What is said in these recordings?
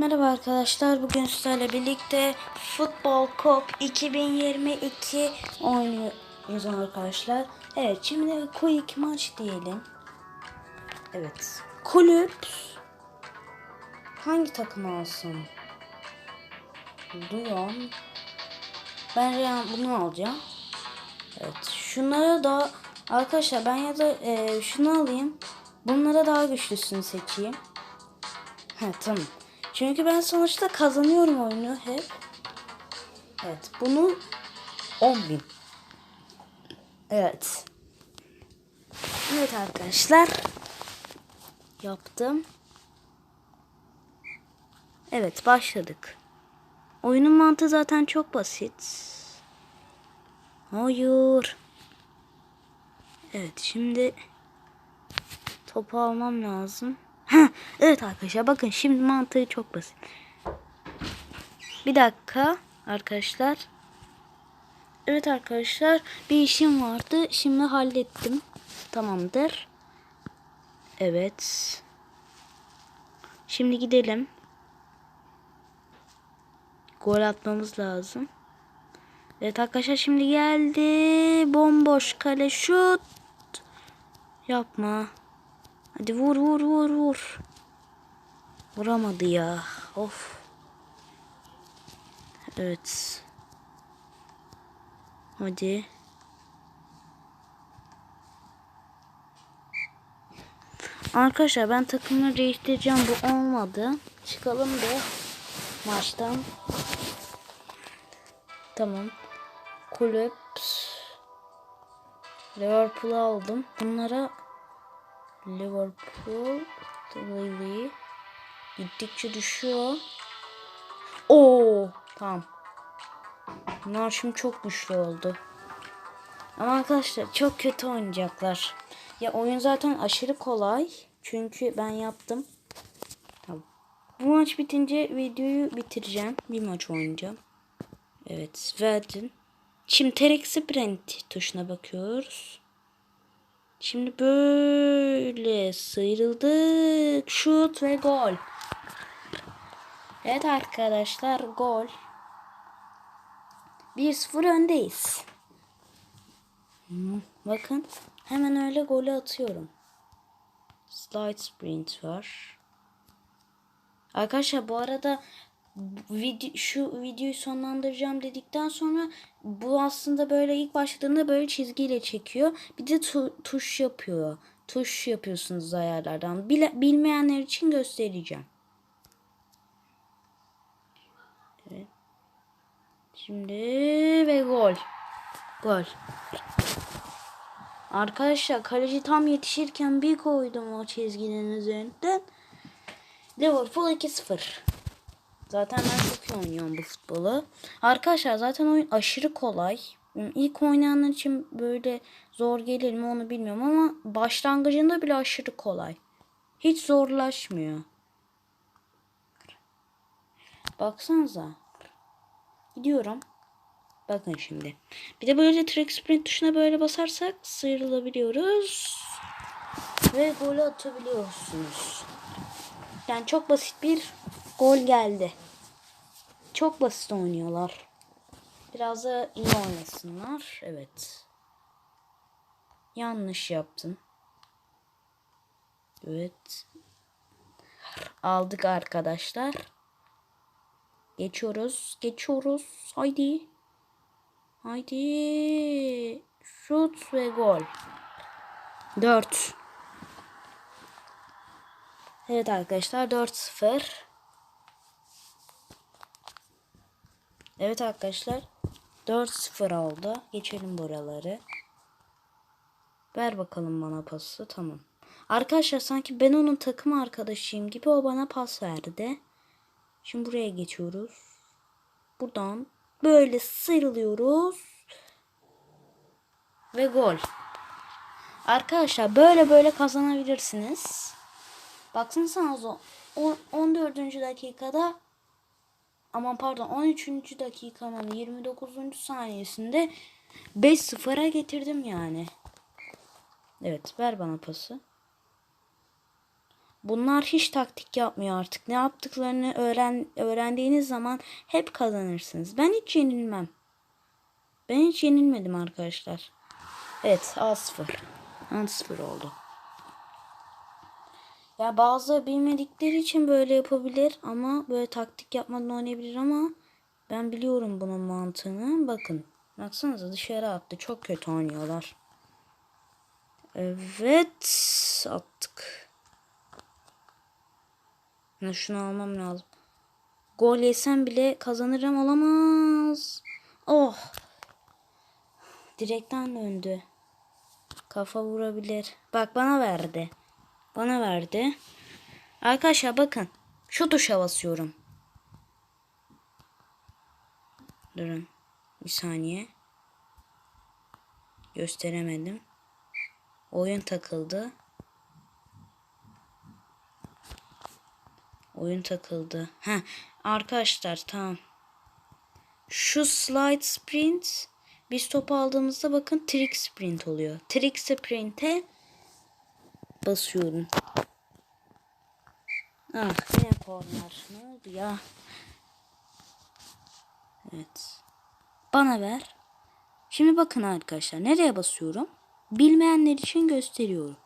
Merhaba arkadaşlar. Bugün sizlerle birlikte Futbol Cup 2022 oynuyoruz arkadaşlar. Evet şimdi quick maç diyelim. Evet. Kulüp hangi takım alsın? Lyon. Ben Real bunu alacağım. Evet. Şunlara da arkadaşlar ben ya da e, şunu alayım. Bunlara daha güçlüsünü seçeyim. Ha tamam. Çünkü ben sonuçta kazanıyorum oyunu hep. Evet bunu 10.000. Evet. Evet arkadaşlar. Yaptım. Evet başladık. Oyunun mantığı zaten çok basit. Hayır. Evet şimdi topu almam lazım. Evet arkadaşlar bakın şimdi mantığı çok basit. Bir dakika arkadaşlar. Evet arkadaşlar bir işim vardı. Şimdi hallettim. Tamamdır. Evet. Şimdi gidelim. Gol atmamız lazım. Evet arkadaşlar şimdi geldi. Bomboş kale şut. Yapma. Hadi vur vur vur vur. Vuramadı ya. Of. Evet. Hadi. Arkadaşlar ben takımı değiştireceğim. Bu olmadı. Çıkalım da maçtan. Tamam. Kulüp. Liverpool'u aldım. Bunlara Liverpool Lily gittikçe düşüyor. Oo, tamam. Bunlar şimdi çok güçlü oldu. Ama arkadaşlar çok kötü oynayacaklar. Ya oyun zaten aşırı kolay. Çünkü ben yaptım. Tamam. Bu maç bitince videoyu bitireceğim. Bir maç oynayacağım. Evet, verdin. Şimdi Terek Sprint tuşuna bakıyoruz. Şimdi böyle sıyrıldık. Şut ve gol. Evet arkadaşlar gol. 1-0 öndeyiz. Bakın hemen öyle golü atıyorum. Slide sprint var. Arkadaşlar bu arada video, şu videoyu sonlandıracağım dedikten sonra bu aslında böyle ilk başladığında böyle çizgiyle çekiyor. Bir de tu, tuş yapıyor. Tuş yapıyorsunuz ayarlardan. Bile, bilmeyenler için göstereceğim. Evet. Şimdi ve gol. Gol. Arkadaşlar kaleci tam yetişirken bir koydum o çizginin üzerinden. Liverpool 2-0. Zaten ben çok iyi oynuyorum bu futbolu. Arkadaşlar zaten oyun aşırı kolay. İlk oynayanlar için böyle zor gelir mi onu bilmiyorum ama başlangıcında bile aşırı kolay. Hiç zorlaşmıyor. Baksanıza. Gidiyorum. Bakın şimdi. Bir de böyle track sprint tuşuna böyle basarsak sıyrılabiliyoruz. Ve golü atabiliyorsunuz. Yani çok basit bir gol geldi. Çok basit oynuyorlar. Biraz da iyi oynasınlar. Evet. Yanlış yaptım. Evet. Aldık arkadaşlar. Geçiyoruz. Geçiyoruz. Haydi. Haydi. Şut ve gol. 4. Evet arkadaşlar 4-0. Evet arkadaşlar 4-0 oldu. Geçelim buraları. Ver bakalım bana pası. Tamam. Arkadaşlar sanki ben onun takım arkadaşıyım gibi o bana pas verdi. Şimdi buraya geçiyoruz. Buradan böyle sıyrılıyoruz. Ve gol. Arkadaşlar böyle böyle kazanabilirsiniz. Baksanıza o 14. dakikada aman pardon 13. dakikanın 29. saniyesinde 5-0'a getirdim yani. Evet ver bana pası. Bunlar hiç taktik yapmıyor artık. Ne yaptıklarını öğren öğrendiğiniz zaman hep kazanırsınız. Ben hiç yenilmem. Ben hiç yenilmedim arkadaşlar. Evet A0. A0 oldu. Ya bazı bilmedikleri için böyle yapabilir ama böyle taktik yapmadan oynayabilir ama ben biliyorum bunun mantığını. Bakın. Baksanıza dışarı attı. Çok kötü oynuyorlar. Evet. Attık. Ha, şunu almam lazım. Gol yesem bile kazanırım olamaz. Oh. Direkten döndü. Kafa vurabilir. Bak bana verdi. Bana verdi. Arkadaşlar bakın. Şu tuşa basıyorum. Durun. Bir saniye. Gösteremedim. Oyun takıldı. Oyun takıldı. Ha, arkadaşlar tamam. Şu slide sprint biz topu aldığımızda bakın trick sprint oluyor. Trick sprint'e basıyorum. Ah yine korner. Ne oldu ya? Evet. Bana ver. Şimdi bakın arkadaşlar nereye basıyorum? Bilmeyenler için gösteriyorum.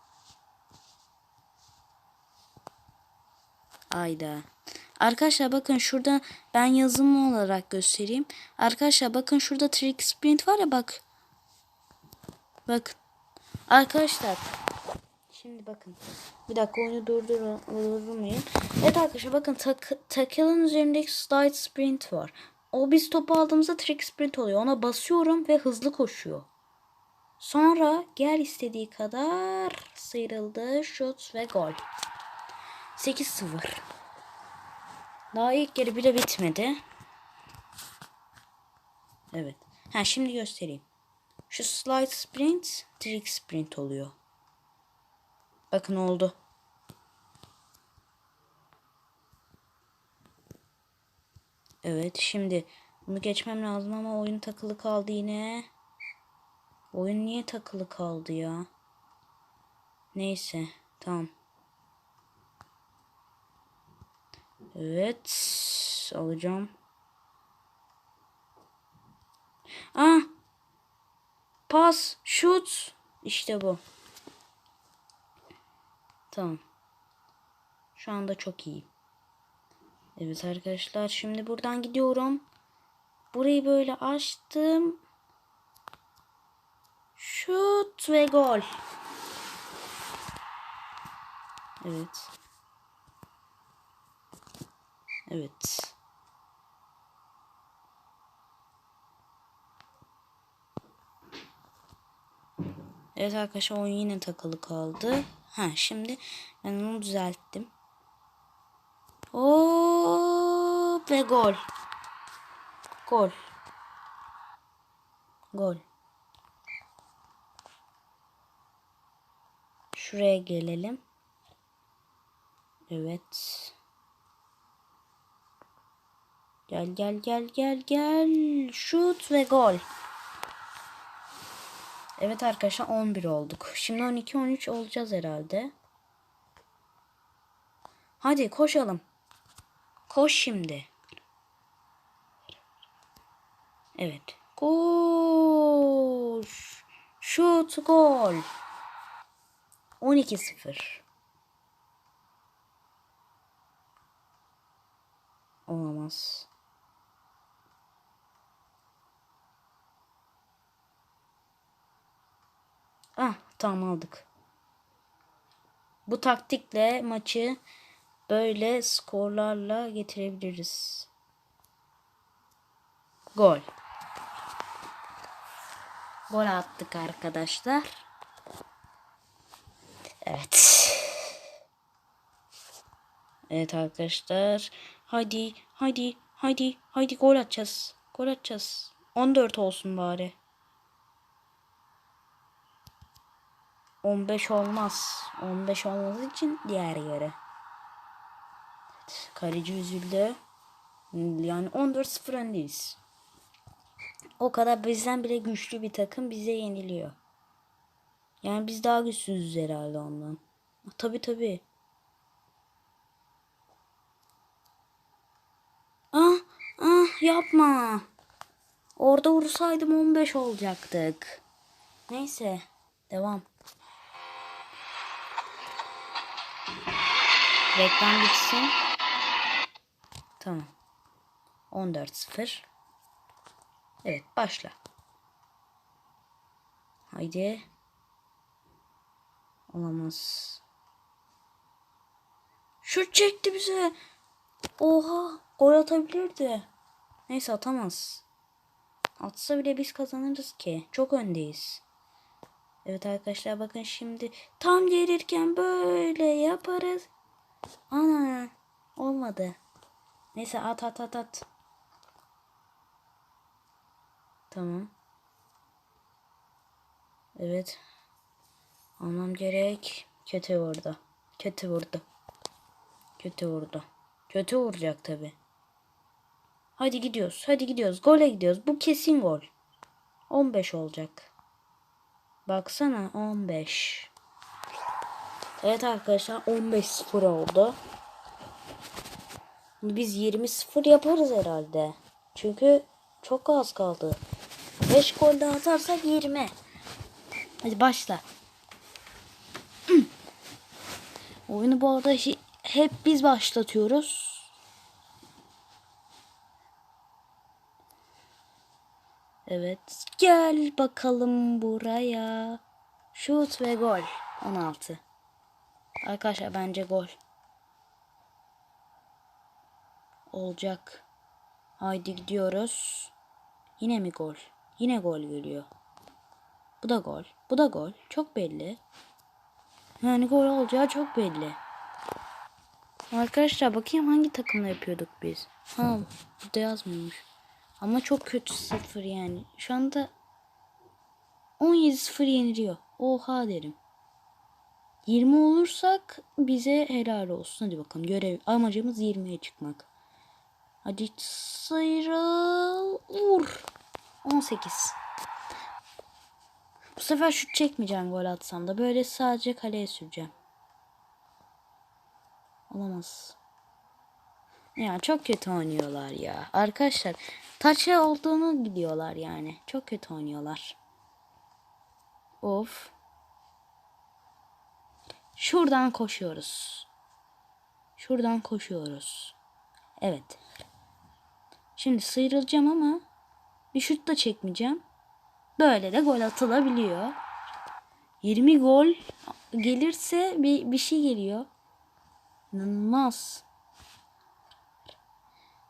Ayda. Arkadaşlar bakın şurada ben yazımlı olarak göstereyim. Arkadaşlar bakın şurada trick sprint var ya bak. Bakın. Arkadaşlar. Şimdi bakın. Bir dakika oyunu durdur durdurmayın. Evet arkadaşlar bakın tak takılın üzerindeki slide sprint var. O biz topu aldığımızda trick sprint oluyor. Ona basıyorum ve hızlı koşuyor. Sonra gel istediği kadar sıyrıldı. Şut ve gol. 8-0. Daha ilk yarı bile bitmedi. Evet. Ha şimdi göstereyim. Şu slide sprint, trick sprint oluyor. Bakın oldu. Evet şimdi bunu geçmem lazım ama oyun takılı kaldı yine. Oyun niye takılı kaldı ya? Neyse tamam. Evet alacağım. Ah pas şut işte bu. Tamam. Şu anda çok iyi. Evet arkadaşlar şimdi buradan gidiyorum. Burayı böyle açtım. Şut ve gol. Evet. Evet. Evet arkadaşlar oyun yine takılı kaldı. Ha şimdi ben onu düzelttim. Hop ve gol. Gol. Gol. Şuraya gelelim. Evet. Gel gel gel gel gel. Şut ve gol. Evet arkadaşlar 11 olduk. Şimdi 12 13 olacağız herhalde. Hadi koşalım. Koş şimdi. Evet. Koş. Şut gol. 12-0. Olamaz. Ah tamam aldık. Bu taktikle maçı böyle skorlarla getirebiliriz. Gol. Gol attık arkadaşlar. Evet. Evet arkadaşlar. Hadi, hadi, hadi, hadi gol atacağız. Gol atacağız. 14 olsun bari. 15 olmaz. 15 olmadığı için diğer yere. Evet, kaleci üzüldü. Yani 14-0 öndeyiz. O kadar bizden bile güçlü bir takım bize yeniliyor. Yani biz daha güçsüzüz herhalde ondan. Tabi tabi. Ah ah yapma. Orada vursaydım 15 olacaktık. Neyse devam. Reklam bitsin. Tamam. 14-0. Evet başla. Haydi. Olamaz. Şut çekti bize. Oha. Gol atabilirdi. Neyse atamaz. Atsa bile biz kazanırız ki. Çok öndeyiz. Evet arkadaşlar bakın şimdi tam gelirken böyle yaparız. Ana olmadı. Neyse at at at at. Tamam. Evet. Almam gerek. Kötü vurdu. Kötü vurdu. Kötü vurdu. Kötü vuracak tabi. Hadi gidiyoruz. Hadi gidiyoruz. Gole gidiyoruz. Bu kesin gol. 15 olacak. Baksana 15. Evet arkadaşlar 15-0 oldu. Biz 20-0 yaparız herhalde. Çünkü çok az kaldı. 5 gol daha atarsak 20. Hadi başla. Oyunu bu arada hep biz başlatıyoruz. Evet. Gel bakalım buraya. Şut ve gol. 16. Arkadaşlar bence gol. Olacak. Haydi gidiyoruz. Yine mi gol? Yine gol geliyor. Bu da gol. Bu da gol. Çok belli. Yani gol olacağı çok belli. Arkadaşlar bakayım hangi takımla yapıyorduk biz. Ha burada yazmıyormuş. Ama çok kötü sıfır yani. Şu anda 17-0 yeniliyor. Oha derim. 20 olursak bize helal olsun. Hadi bakalım görev amacımız 20'ye çıkmak. Hadi sıyrıl. Vur. 18. Bu sefer şut çekmeyeceğim gol atsam da. Böyle sadece kaleye süreceğim. Olamaz. Ya çok kötü oynuyorlar ya. Arkadaşlar taça olduğunu biliyorlar yani. Çok kötü oynuyorlar. Of. Şuradan koşuyoruz. Şuradan koşuyoruz. Evet. Şimdi sıyrılacağım ama bir şut da çekmeyeceğim. Böyle de gol atılabiliyor. 20 gol gelirse bir, bir şey geliyor. İnanılmaz.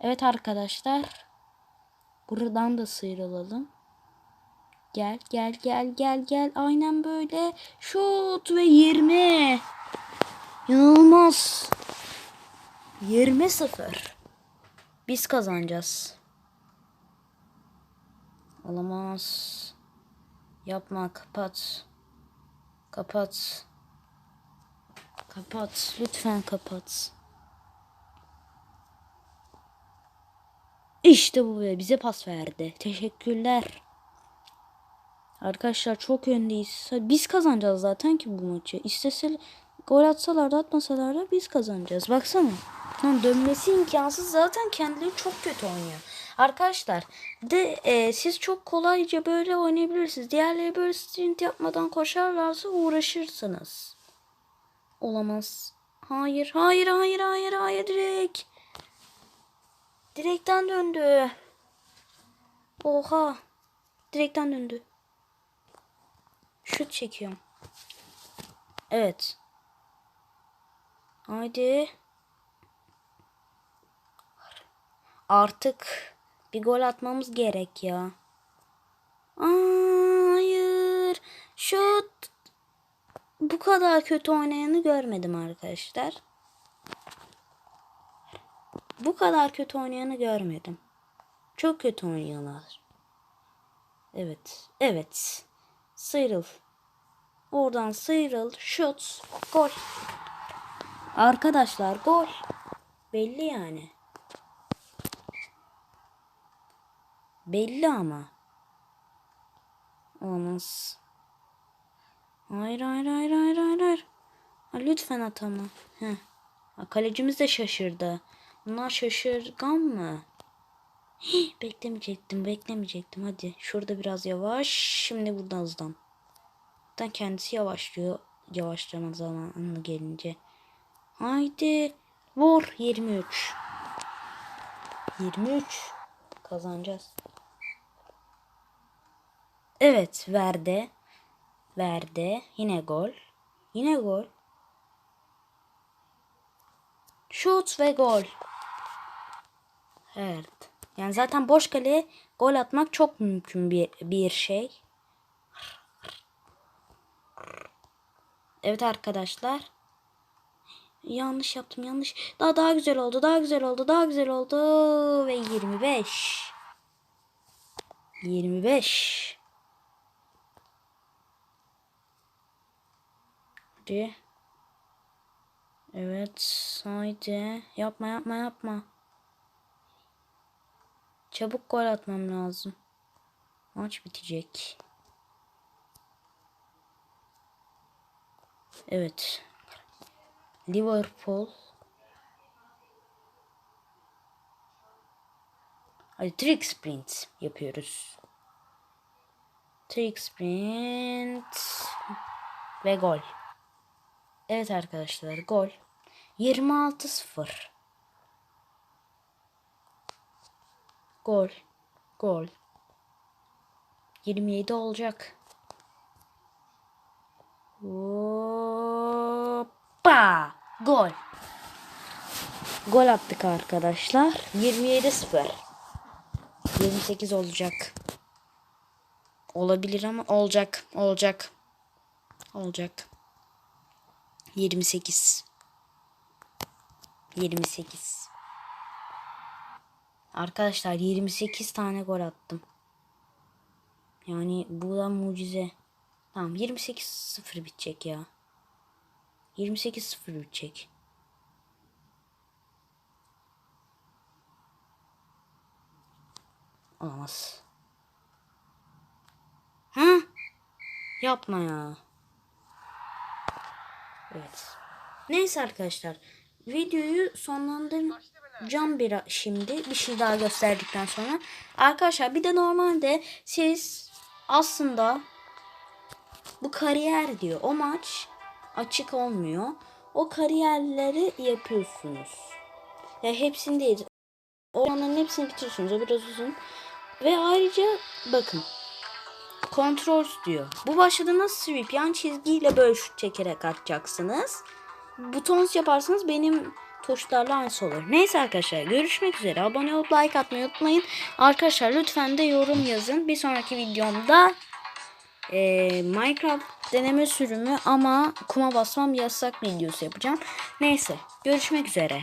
Evet arkadaşlar. Buradan da sıyrılalım. Gel gel gel gel gel. Aynen böyle. Şut ve 20. İnanılmaz. 20 0. Biz kazanacağız. Olamaz. Yapma kapat. Kapat. Kapat. Lütfen kapat. İşte bu be bize pas verdi. Teşekkürler. Arkadaşlar çok öndeyiz. Biz kazanacağız zaten ki bu maçı. İstese gol atsalar da atmasalar da biz kazanacağız. Baksana. Lan dönmesi imkansız zaten kendileri çok kötü oynuyor. Arkadaşlar de e, siz çok kolayca böyle oynayabilirsiniz. Diğerleri böyle sprint yapmadan koşarlarsa uğraşırsınız. Olamaz. Hayır, hayır, hayır, hayır, hayır direkt. Direkten döndü. Oha. Direkten döndü. Şut çekiyorum. Evet. Haydi. Artık bir gol atmamız gerek ya. Hayır. Şut. Bu kadar kötü oynayanı görmedim arkadaşlar. Bu kadar kötü oynayanı görmedim. Çok kötü oynuyorlar. Evet. Evet. Sıyrıl. Oradan sıyrıl. Şut. Gol. Arkadaşlar gol. Belli yani. Belli ama. Olmaz. Hayır hayır hayır hayır hayır. hayır. Ha, lütfen at ama. Heh. Ha, kalecimiz de şaşırdı. Bunlar şaşırgan mı? Beklemeyecektim, beklemeyecektim. Hadi şurada biraz yavaş. Şimdi buradan hızlan. Zaten kendisi yavaşlıyor. Yavaşlama zamanı gelince. Haydi. Vur 23. 23. Kazanacağız. Evet verdi. Verdi. Yine gol. Yine gol. Şut ve gol. Evet. Yani zaten boş kaleye gol atmak çok mümkün bir, bir şey. Evet arkadaşlar. Yanlış yaptım yanlış. Daha daha güzel oldu. Daha güzel oldu. Daha güzel oldu. Ve 25. 25. Hadi. Evet. Haydi. Yapma yapma yapma. Çabuk gol atmam lazım. Maç bitecek. Evet. Liverpool. Hadi trick sprint yapıyoruz. Trick sprint ve gol. Evet arkadaşlar gol. 26-0. Gol. Gol. 27 olacak. Hoppa! Gol. Gol attık arkadaşlar. 27-0. 28 olacak. Olabilir ama olacak. Olacak. Olacak. 28. 28. Arkadaşlar 28 tane gol attım. Yani bu da mucize. Tamam 28-0 bitecek ya. 28-0 bitecek. Olamaz. Hı? Yapma ya. Evet. Neyse arkadaşlar. Videoyu sonlandıracağım bir şimdi. Bir şey daha gösterdikten sonra. Arkadaşlar bir de normalde siz aslında bu kariyer diyor. O maç açık olmuyor. O kariyerleri yapıyorsunuz. Ya hepsini değil. Oranların hepsini bitiriyorsunuz. O biraz uzun. Ve ayrıca bakın. Controls diyor. Bu başladığınız sweep yan çizgiyle böyle şut çekerek atacaksınız. Butons yaparsanız benim tuşlarla aynısı olur. Neyse arkadaşlar görüşmek üzere. Abone olup like atmayı unutmayın. Arkadaşlar lütfen de yorum yazın. Bir sonraki videomda e, Minecraft deneme sürümü ama kuma basmam yasak videosu yapacağım. Neyse görüşmek üzere.